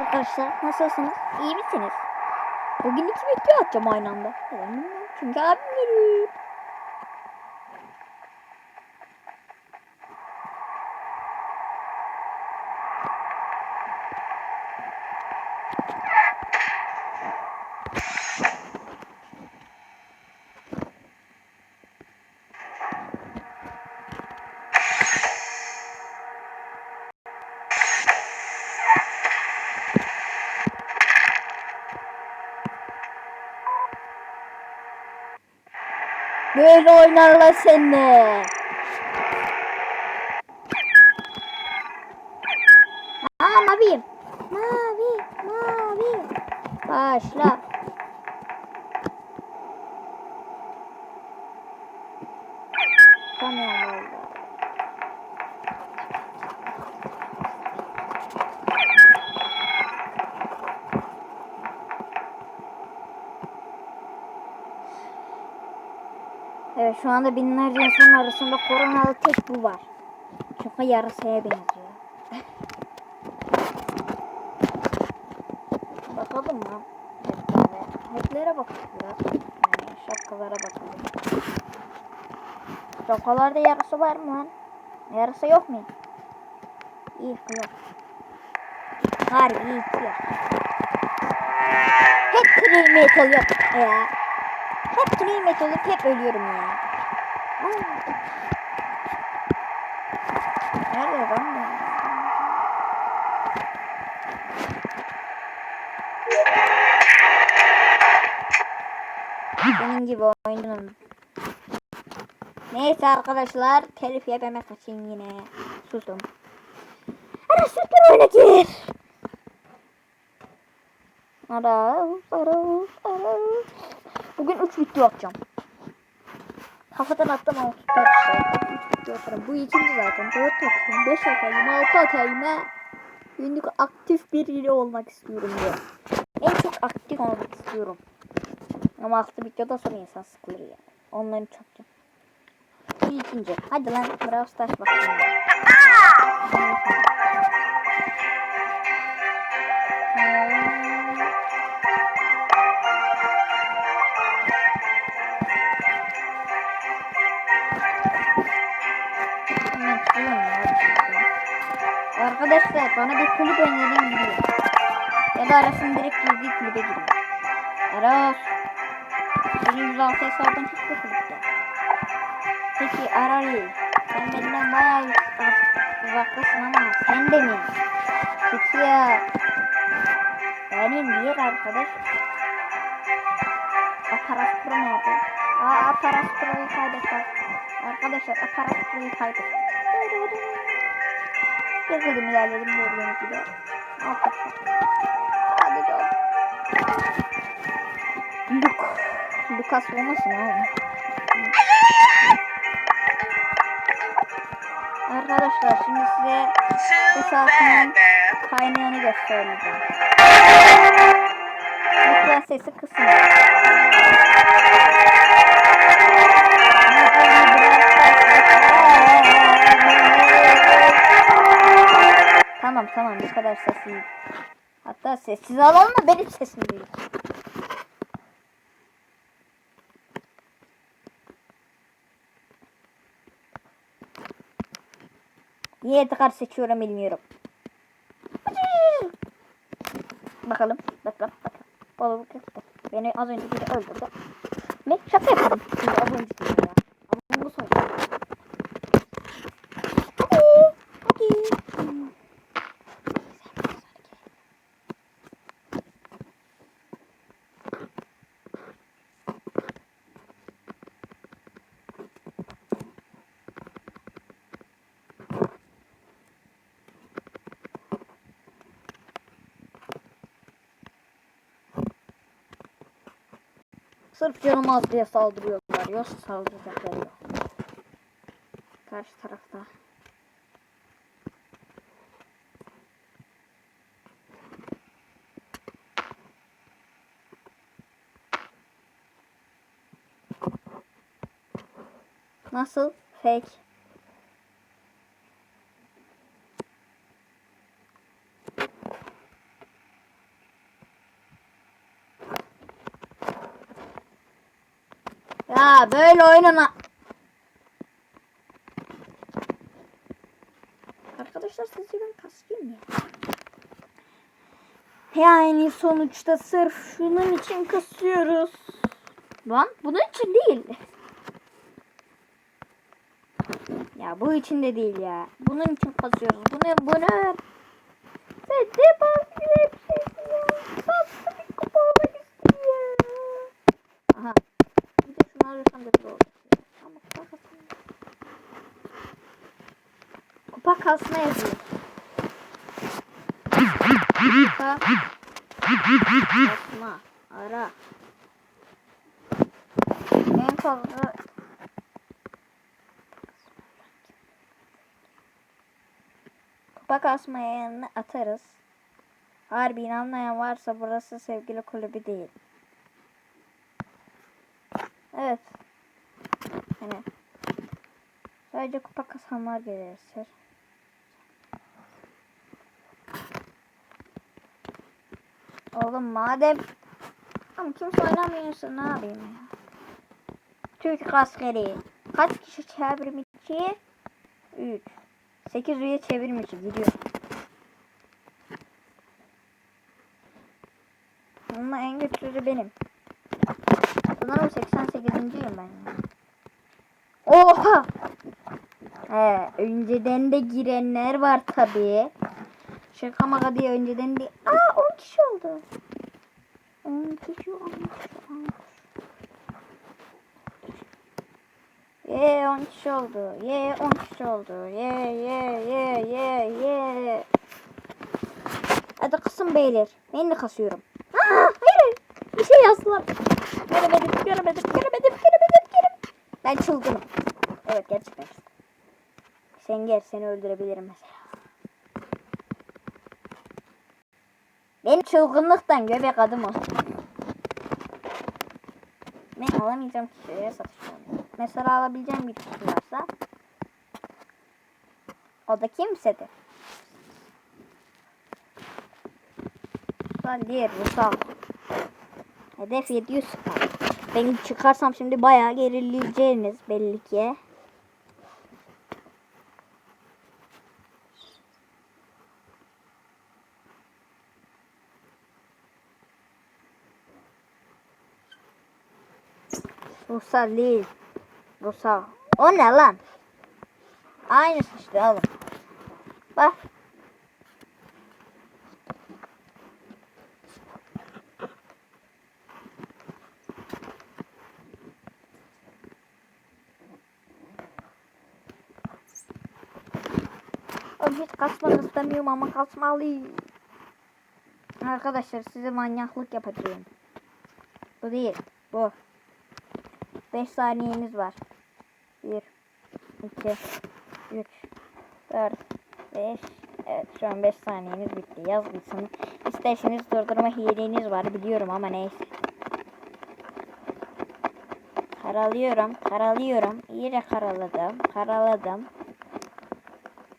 Arkadaşlar nasılsınız? İyi misiniz? Bugün iki video atacağım aynı anda. Neden bilmiyorum. Çünkü abim geliyor. Böyle oynarlar seninle. Şu anda binlerce insan arasında koronalı tek bu var. Çünkü yarısaya benziyor. Bakalım mı? Hacklere. Hacklere bakalım biraz. Yani şapkalara bakalım. Şapkalarda yarısı var mı lan? Yarısı yok mu? İyi yok. Harbi iyi yok. Hep metal yok ya. Hep metal olup hep ölüyorum ya. Nerede lan bu? Senin gibi oyuncunum. Neyse arkadaşlar telif yememek için yine sustum. Ara süper oyuna gir. Ara, ara, ara. Bugün 3 video atacağım. Kafadan attım ama tutar işte. 3 video atarım. Bu ikinci zaten. 4 atayım, 5 atayım, 6 atayım ha. Günlük aktif biri olmak istiyorum diyor. En çok aktif olmak istiyorum. Ama altı videoda sonra insan sıkılır ya. Onları çakacağım. Bu ikinci. Hadi lan Brawl Stars bakalım. Arkadaşlar bana bir kulüp önerin gidiyor. Ya da arasın direkt girdiği kulübe girin. Aras. Senin 106 hesabın hiç bu kulüpte. Peki Arari. Sen benden bayağı uz- uzaktasın ama sen de mi? Peki ya. Benim diğer arkadaş. Aparas Pro nerede? Aa Aparas Pro'yu kaybettik. Arkadaşlar Aparas Pro'yu kaybettik. Gezdim ilerledim gördüğünüz gibi. Sadece o. Luke. Lucas olmasın oğlum. Arkadaşlar şimdi size hesabımın kaynağını göstereceğim. Lütfen sesi kısın. Bu kadar sessiz. Hatta sessiz alalım da benim sesim değil. Niye tıkar seçiyorum bilmiyorum. Bakalım, bakalım, bakalım. Beni az önce biri öldürdü. Ne? Şaka yapalım. Şimdi az önce biri ya. Ama bu son. Hadi, hadi. Hmm. Sırf canım az diye saldırıyorlar. Yoksa saldıracakları yok. Karşı tarafta. Nasıl? Fake. Ya böyle oynama. Arkadaşlar sizce ben kasayım ya. Yani sonuçta sırf şunun için kasıyoruz. Lan bunun için değil. Ya bu için de değil ya. Bunun için kasıyoruz. Bunu bunu. Sen de bak bir şey ya. Tatlı bir kupa almak istiyor. Aha. Bir de şunu alırsam da bir olacak. ya. Ama kupa kasma. Kupa kasma yazıyor. Kasma. Ara. En fazla kupa kasmaya yanına atarız. Harbi inanmayan varsa burası sevgili kulübü değil. Evet. Hani sadece kupa kasanlar gelirse. Oğlum madem ama kimse oynamıyorsa ne yapayım ya? Türk askeri. Kaç kişi çevrim içi? 3. 8 üye çevrim içi gidiyor. Ama en güçlüsü benim. Sanırım 88.yim ben ya. Oha! He, önceden de girenler var tabii. Şaka maka diye önceden de... Aa 10 kişi oldu. 10 kişi 10 kişi 10 kişi. Ye 10 kişi oldu. Ye 10 kişi oldu. Ye ye ye ye ye. Hadi kısım beyler. Ben de kasıyorum. Aa, hayır. Bir şey yazdılar. Göremedim, göremedim, göremedim, göremedim, göremedim. Ben çılgınım. Evet gerçekten. Sen gel seni öldürebilirim mesela. Benim çılgınlıktan göbek adım o. Ben alamayacağım kişiye satışıyorum. Mesela alabileceğim bir kişi varsa o da kimsedir. Diğer Rusal. Hedef 700 kaldı. Ben çıkarsam şimdi bayağı gerileyeceğiniz belli ki. Rusal değil. Rusal. O ne lan? Aynısı işte alın. Bak. Oğlum hiç kasmak istemiyorum ama kasmalıyım. Arkadaşlar size manyaklık yapacağım. Bu değil. Bu. 5 saniyeniz var. 1 2 3 4 5 Evet şu an 5 saniyeniz bitti. Yazgısın. İsterseniz durdurma hileniz var biliyorum ama neyse. Karalıyorum. Karalıyorum. İyice karaladım. Karaladım.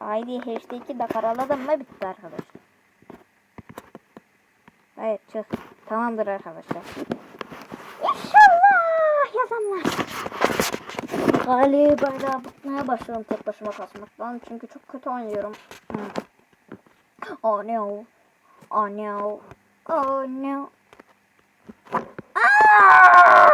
ID hashtag'i de karaladım mı bitti arkadaşlar. Evet çık. Tamamdır arkadaşlar. Yazanlar. Galiba da bıkmaya başladım tek başıma kasmaktan. Çünkü çok kötü oynuyorum. Hmm. Oh no. Oh no. Oh no. Aa!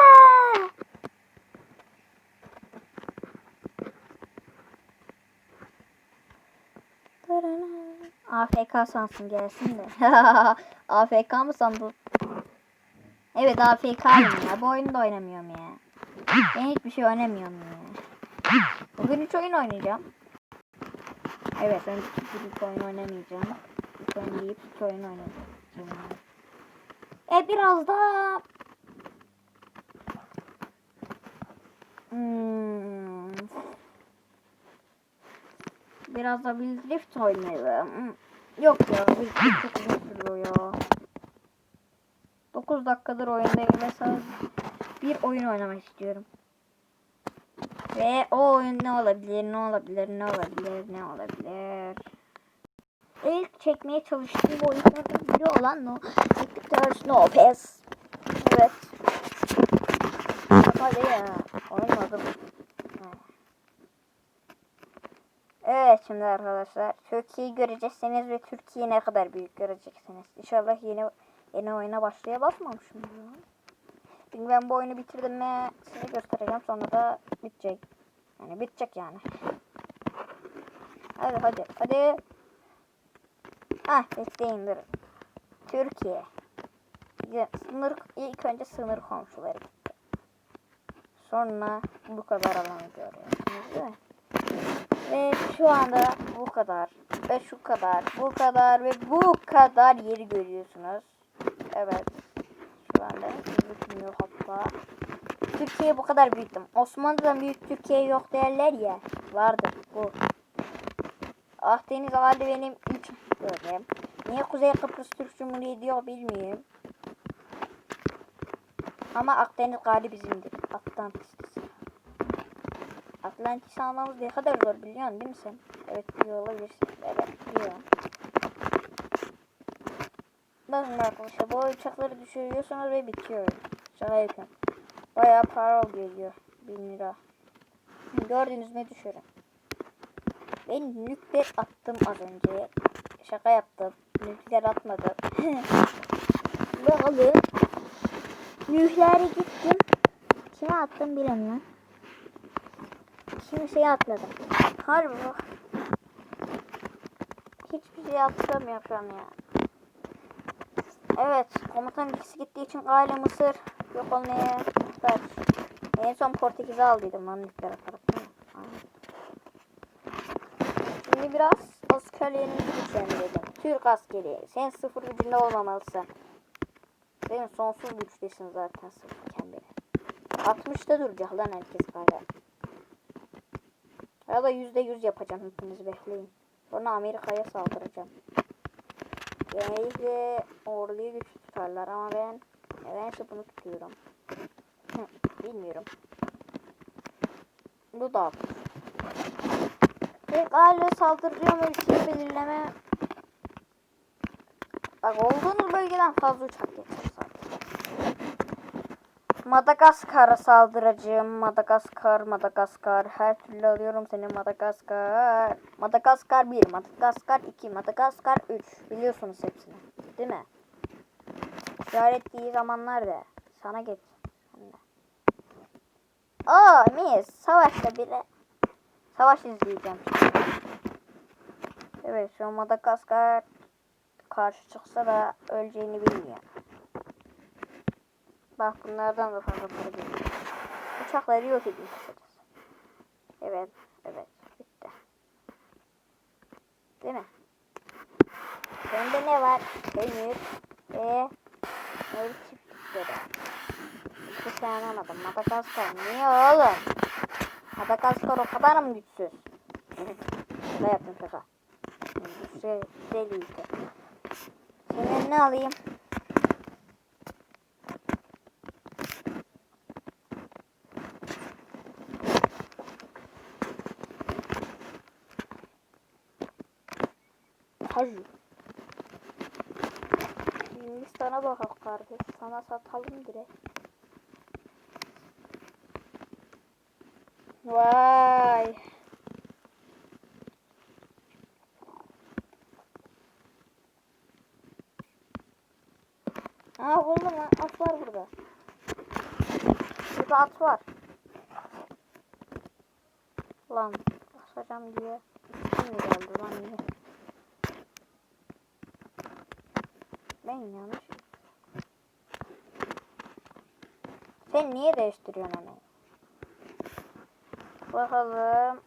AFK sansın gelsin de. AFK mı sandın? Evet AFK'yim ya. Bu oyunu da oynamıyorum ya. Ben hiçbir şey oynamıyorum ya. Bugün 3 oyun oynayacağım. Evet ben bir oyun oynamayacağım. İlk oyun deyip iki oyun oynayacağım. E biraz da hmm. Biraz da bir drift oynayalım. Yok ya bir çok uzun sürüyor ya. 9 dakikadır oyundayım sadece bir oyun oynamak istiyorum. Ve o oyun ne olabilir, ne olabilir, ne olabilir, ne olabilir. İlk çekmeye çalıştığım oyunlardan biri olan No Victor No Pass. Evet. Hadi ya. Ha. Evet şimdi arkadaşlar Türkiye'yi göreceksiniz ve Türkiye ne kadar büyük göreceksiniz. İnşallah yeni yeni oyuna başlaya basmamışım ya. Çünkü ben bu oyunu bitirdim mi size göstereceğim sonra da bitecek. Yani bitecek yani. Hadi hadi hadi. Ah bekleyin dur. Türkiye. Sınır ilk önce sınır komşuları gitti. Sonra bu kadar alanı görüyorsunuz değil mi? Ve şu anda bu kadar. Ve şu kadar. Bu kadar ve bu kadar yeri görüyorsunuz. Evet. Şu anda gözükmüyor hatta. Türkiye bu kadar büyüktüm. Osmanlı'dan büyük Türkiye yok derler ya. Vardı bu. Akdeniz hali benim üç böyle. Niye Kuzey Kıbrıs Türk Cumhuriyeti diyor bilmiyorum. Ama Akdeniz gali bizimdir. Atlantis. Atlantis almamız ne kadar zor biliyorsun değil mi sen? Evet biliyor olabilirsin. Evet biliyorum. Bakın arkadaşlar bu uçakları düşürüyorsunuz ve bitiyor. Şaka yapıyorum. Bayağı para geliyor. 1000 lira. Gördünüz mü düşürün. Ben nükleer attım az önce. Şaka yaptım. Nükleer atmadım. Bakalım. Nükleere gittim. Kime attım bilemiyorum. Kimseye atmadım. Harbi bak. Hiçbir şey atlamıyorum ya. Evet, komutan ikisi gittiği için aile Mısır yok olmaya muhtaç. En son Portekiz'i aldıydım lan nükleer. Şimdi biraz askerliğini güçlendirelim. Türk askeri. Sen sıfır gücünde olmamalısın. Sen sonsuz güçtesin zaten sıfırken beri. 60'ta duracak lan herkes galiba. Ya da yüzde yüz yapacağım hepiniz bekleyin. Sonra Amerika'ya saldıracağım. Genellikle orduyu güçlü tutarlar ama ben nedense bunu tutuyorum. Bilmiyorum. Bu da Tek aile saldırıyor mu ülkeyi belirleme. Bak olduğunuz bölgeden fazla uçak geçer sadece. Madagaskar'a saldıracağım. Madagaskar, Madagaskar. Her türlü alıyorum seni Madagaskar. Madagaskar 1, Madagaskar 2, Madagaskar 3. Biliyorsunuz hepsini. Değil mi? İşaretliği zamanlar da. Sana geç. Aa mis. Savaşta bile. Savaş izleyeceğim. Evet şu Madagaskar karşı çıksa da öleceğini bilmiyor. Bak bunlardan da fazla para geliyor. Uçakları yok kısacası. Evet, evet. Bitti. Değil mi? Bende ne var? Peynir ve neyli çiftlikleri. Hiç şey anlamadım. Madagaskar niye oğlum? Madagaskar o kadar mı güçsüz? Şaka yaptım şaka. Güçsüz deli ülke. Senin ne alayım? Hacı. Hindistan'a bakalım kardeş. Sana satalım direkt. Vay. Aa buldum lan. At var burada. Burada at var. Lan basacağım diye. Kim geldi lan yine? Ben yanlış. Sen niye değiştiriyorsun onu? Bakalım.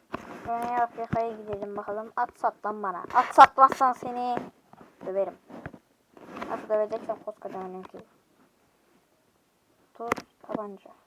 Güney Afrika'ya gidelim bakalım. At sat lan bana. At satmazsan seni döverim. Nasıl döveceksen koskocaman ülke. Tuz tabanca.